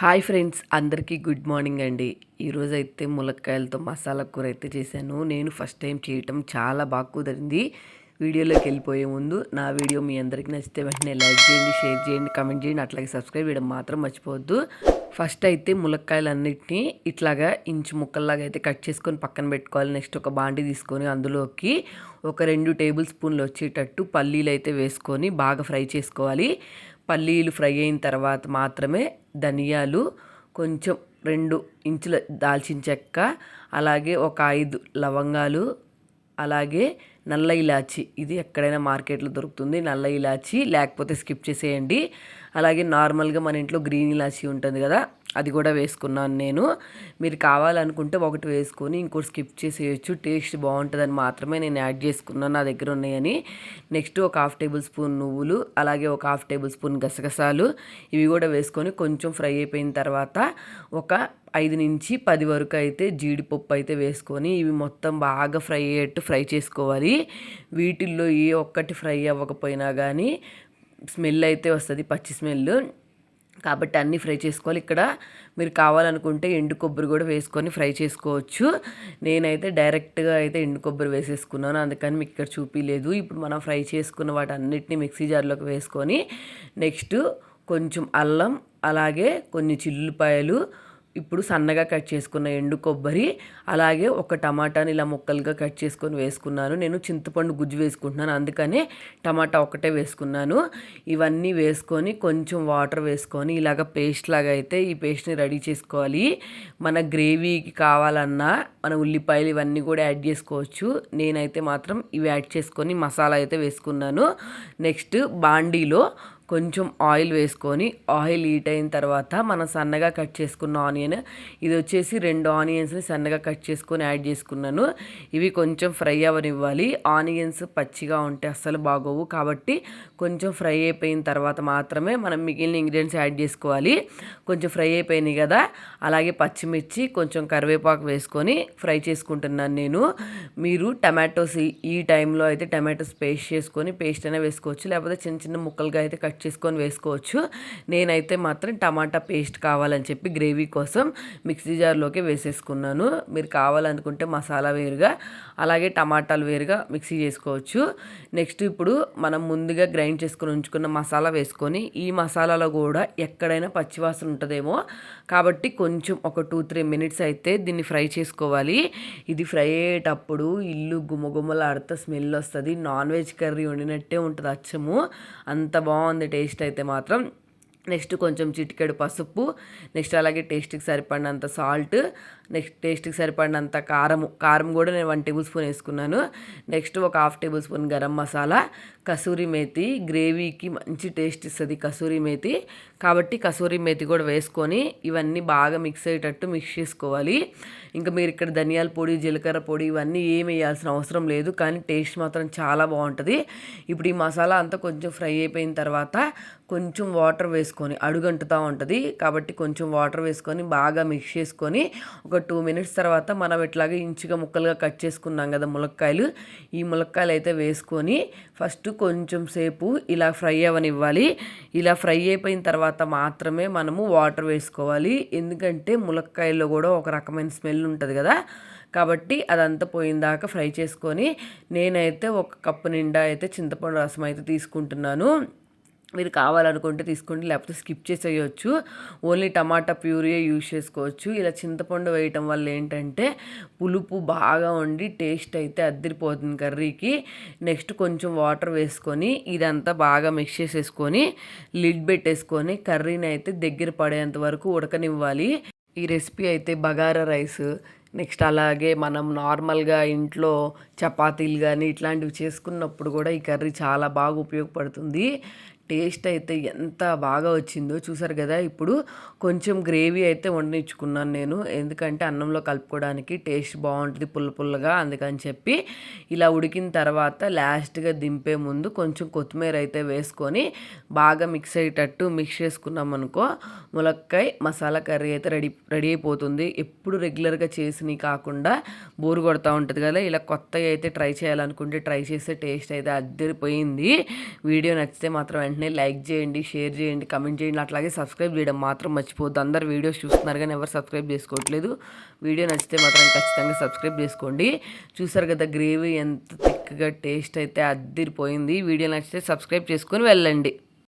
Hi friends అందరికీ good morning అండి. ఈరోజు అయితే ములక్కాయలతో మసాలా కూర అయితే చేశాను. నేను ఫస్ట్ టైం చేయటం చాలా బాగా కుదిరింది. వీడియోలోకి వెళ్ళిపోయే ముందు నా వీడియో మీ అందరికీ నచ్చితే వెంటనే లైక్ చేయండి షేర్ చేయండి కమెంట్ చేయండి. అట్లాగే సబ్స్క్రైబ్ చేయడం మాత్రం మర్చిపోవద్దు. ఫస్ట్ అయితే ములక్కాయలన్నిటిని ఇట్లాగా ఇంచు ముక్కల్లాగా అయితే కట్ చేసుకొని పక్కన పెట్టుకోవాలి. నెక్స్ట్ ఒక బాండి తీసుకొని అందులోకి ఒక రెండు టేబుల్ స్పూన్లు వచ్చేటట్టు పల్లీలు అయితే వేసుకొని బాగా ఫ్రై చేసుకోవాలి. పల్లీలు ఫ్రై అయిన తర్వాత మాత్రమే ధనియాలు కొంచెం రెండు ఇంచుల దాల్చిన చెక్క అలాగే ఒక ఐదు లవంగాలు అలాగే నల్ల ఇలాచి. ఇది ఎక్కడైనా మార్కెట్లో దొరుకుతుంది. నల్ల ఇలాచి లేకపోతే స్కిప్ చేసేయండి. అలాగే నార్మల్గా మన ఇంట్లో గ్రీన్ ఇలాచి ఉంటుంది కదా అది కూడా వేసుకున్నాను నేను. మీరు కావాలనుకుంటే ఒకటి వేసుకొని ఇంకోటి స్కిప్ చేసేయచ్చు. టేస్ట్ బాగుంటుందని మాత్రమే నేను యాడ్ చేసుకున్నాను నా దగ్గర ఉన్నాయని. నెక్స్ట్ ఒక హాఫ్ టేబుల్ స్పూన్ నువ్వులు అలాగే ఒక హాఫ్ టేబుల్ స్పూన్ గసగసాలు. ఇవి కూడా వేసుకొని కొంచెం ఫ్రై అయిపోయిన తర్వాత ఒక ఐదు నుంచి పది వరకు అయితే జీడిపప్పు అయితే వేసుకొని ఇవి మొత్తం బాగా ఫ్రై అయ్యేట్టు ఫ్రై చేసుకోవాలి. వీటిల్లో ఏ ఒక్కటి ఫ్రై అవ్వకపోయినా కానీ స్మెల్ అయితే వస్తుంది పచ్చి స్మెల్. కాబట్టి అన్నీ ఫ్రై చేసుకోవాలి. ఇక్కడ మీరు కావాలనుకుంటే ఎండు కొబ్బరి కూడా వేసుకొని ఫ్రై చేసుకోవచ్చు. నేనైతే డైరెక్ట్గా అయితే ఎండు కొబ్బరి వేసేసుకున్నాను. అందుకని మీకు ఇక్కడ చూపించలేదు ఇప్పుడు మనం ఫ్రై చేసుకున్న వాటి అన్నిటిని మిక్సీ జార్లోకి వేసుకొని నెక్స్ట్ కొంచెం అల్లం అలాగే కొన్ని చిల్లుపాయలు ఇప్పుడు సన్నగా కట్ చేసుకున్న ఎండు కొబ్బరి అలాగే ఒక టమాటాని ఇలా ముక్కలుగా కట్ చేసుకొని వేసుకున్నాను. నేను చింతపండు గుజ్జు వేసుకుంటున్నాను. అందుకనే టమాటా ఒకటే వేసుకున్నాను. ఇవన్నీ వేసుకొని కొంచెం వాటర్ వేసుకొని ఇలాగ పేస్ట్ లాగా అయితే ఈ పేస్ట్ని రెడీ చేసుకోవాలి. మన గ్రేవీకి కావాలన్నా మన ఉల్లిపాయలు ఇవన్నీ కూడా యాడ్ చేసుకోవచ్చు. నేనైతే మాత్రం ఇవి యాడ్ చేసుకొని మసాలా అయితే వేసుకున్నాను. నెక్స్ట్ బాండీలో కొంచెం ఆయిల్ వేసుకొని ఆయిల్ హీట్ అయిన తర్వాత మనం సన్నగా కట్ చేసుకున్న ఆనియన్ ఇది వచ్చేసి రెండు ఆనియన్స్ని సన్నగా కట్ చేసుకొని యాడ్ చేసుకున్నాను. ఇవి కొంచెం ఫ్రై అవ్వనివ్వాలి ఆనియన్స్ పచ్చిగా ఉంటే అస్సలు బాగోవు కాబట్టి కొంచెం ఫ్రై అయిపోయిన తర్వాత మాత్రమే మనం మిగిలిన ఇంగ్రీడియంట్స్ యాడ్ చేసుకోవాలి. కొంచెం ఫ్రై అయిపోయినాయి కదా అలాగే పచ్చిమిర్చి కొంచెం కరివేపాకు వేసుకొని ఫ్రై చేసుకుంటున్నాను నేను. మీరు టమాటోస్ ఈ టైంలో అయితే టమాటోస్ పేస్ట్ చేసుకొని పేస్ట్ అయినా వేసుకోవచ్చు. లేకపోతే చిన్న చిన్న ముక్కలుగా అయితే కట్ కట్ చేసుకొని వేసుకోవచ్చు. నేనైతే మాత్రం టమాటా పేస్ట్ కావాలని చెప్పి గ్రేవీ కోసం మిక్సీ జార్లోకి వేసేసుకున్నాను. మీరు కావాలనుకుంటే మసాలా వేరుగా అలాగే టమాటాలు వేరుగా మిక్సీ చేసుకోవచ్చు. నెక్స్ట్ ఇప్పుడు మనం ముందుగా గ్రైండ్ చేసుకొని ఉంచుకున్న మసాలా వేసుకొని ఈ మసాలాలో కూడా ఎక్కడైనా పచ్చివాసన ఉంటుందేమో. కాబట్టి కొంచెం ఒక టూ త్రీ మినిట్స్ అయితే దీన్ని ఫ్రై చేసుకోవాలి. ఇది ఫ్రై అయ్యేటప్పుడు ఇల్లు గుమ్మగుమ్మలాడుతూ స్మెల్ వస్తుంది. నాన్ వెజ్ కర్రీ వండినట్టే ఉంటుంది అచ్చము. అంత బాగుంది టేస్ట్ అయితే మాత్రం నెక్స్ట్ కొంచెం చిటికెడు పసుపు నెక్స్ట్ అలాగే టేస్ట్కి సరిపడినంత సాల్ట్ నెక్స్ట్ టేస్ట్కి సరిపడినంత కారం కారం కూడా నేను వన్ టేబుల్ స్పూన్ వేసుకున్నాను. నెక్స్ట్ ఒక half tablespoon garam masala kasuri methi గ్రేవీకి మంచి టేస్ట్ ఇస్తుంది కసూరి మేతి. కాబట్టి కసూరి మేతి కూడా వేసుకొని ఇవన్నీ బాగా మిక్స్ అయ్యేటట్టు మిక్స్ చేసుకోవాలి. ఇంకా మీరు ఇక్కడ ధనియాల పొడి జీలకర్ర పొడి ఇవన్నీ ఏమి వేయాల్సిన అవసరం లేదు కానీ టేస్ట్ మాత్రం చాలా బాగుంటుంది. ఇప్పుడు ఈ మసాలా అంతా కొంచెం ఫ్రై అయిపోయిన తర్వాత కొంచెం వాటర్ వేసుకొని అడుగంటుతూ ఉంటుంది. కాబట్టి కొంచెం వాటర్ వేసుకొని బాగా మిక్స్ చేసుకొని ఒక టూ మినిట్స్ తర్వాత మనం ఇట్లాగే ఇంచుగా ముక్కలుగా కట్ చేసుకున్నాం కదా ములక్కాయలు. ఈ ములక్కాయలు అయితే వేసుకొని ఫస్ట్ కొంచెం సేపు ఇలా ఫ్రై అవ్వనివ్వాలి. ఇలా ఫ్రై అయిపోయిన తర్వాత మాత్రమే మనము వాటర్ వేసుకోవాలి. ఎందుకంటే ములక్కాయల్లో కూడా ఒక రకమైన స్మెల్ ఉంటుంది కదా. కాబట్టి అదంతా పోయిన దాకా ఫ్రై చేసుకొని నేనైతే ఒక కప్పు నిండా అయితే చింతపండు రసం అయితే తీసుకుంటున్నాను. మీరు కావాలనుకుంటే తీసుకోండి లేకపోతే స్కిప్ చేసేయచ్చు. ఓన్లీ టమాటా ప్యూరియే యూజ్ చేసుకోవచ్చు. ఇలా చింతపండు వేయటం వల్ల ఏంటంటే పులుపు బాగా ఉండి టేస్ట్ అయితే అద్దరిపోతుంది కర్రీకి. నెక్స్ట్ కొంచెం వాటర్ వేసుకొని ఇదంతా బాగా మిక్స్ చేసేసుకొని లిడ్ పెట్టేసుకొని కర్రీని అయితే దగ్గర పడేంత వరకు ఉడకనివ్వాలి. ఈ రెసిపీ అయితే బగారా రైస్ నెక్స్ట్ అలాగే మనం నార్మల్గా ఇంట్లో చపాతీలు కానీ ఇట్లాంటివి చేసుకున్నప్పుడు కూడా ఈ కర్రీ చాలా బాగా ఉపయోగపడుతుంది. టేస్ట్ అయితే ఎంత బాగా వచ్చిందో చూసారు కదా. ఇప్పుడు కొంచెం గ్రేవీ అయితే వండించుకున్నాను నేను. ఎందుకంటే అన్నంలో కలుపుకోవడానికి టేస్ట్ బాగుంటుంది పుల్ల పుల్లగా అందుకని చెప్పి ఇలా ఉడికిన తర్వాత లాస్ట్గా దింపే ముందు కొంచెం కొత్తిమీర అయితే వేసుకొని బాగా మిక్స్ అయ్యేటట్టు మిక్స్ చేసుకున్నాం అనుకో ములక్కాయ మసాలా కర్రీ అయితే రెడీ రెడీ అయిపోతుంది. ఎప్పుడు రెగ్యులర్గా చేసినవి కాకుండా బోరు కొడతా ఉంటుంది కదా. ఇలా కొత్తగా అయితే ట్రై చేయాలనుకుంటే ట్రై చేస్తే టేస్ట్ అయితే అద్దరిపోయింది. వీడియో నచ్చితే మాత్రం వెంటనే లైక్ చేయండి షేర్ చేయండి కమెంట్ చేయండి. అట్లాగే సబ్స్క్రైబ్ చేయడం మాత్రం మర్చిపోద్దు అందరు వీడియోస్ చూస్తున్నారు కానీ ఎవరు సబ్స్క్రైబ్ చేసుకోవట్లేదు. వీడియో నచ్చితే మాత్రం ఖచ్చితంగా సబ్స్క్రైబ్ చేసుకోండి. చూసారు కదా గ్రేవీ ఎంత థిక్గా టేస్ట్ అయితే అద్దిరిపోయింది వీడియో నచ్చితే సబ్స్క్రైబ్ చేసుకొని వెళ్ళండి.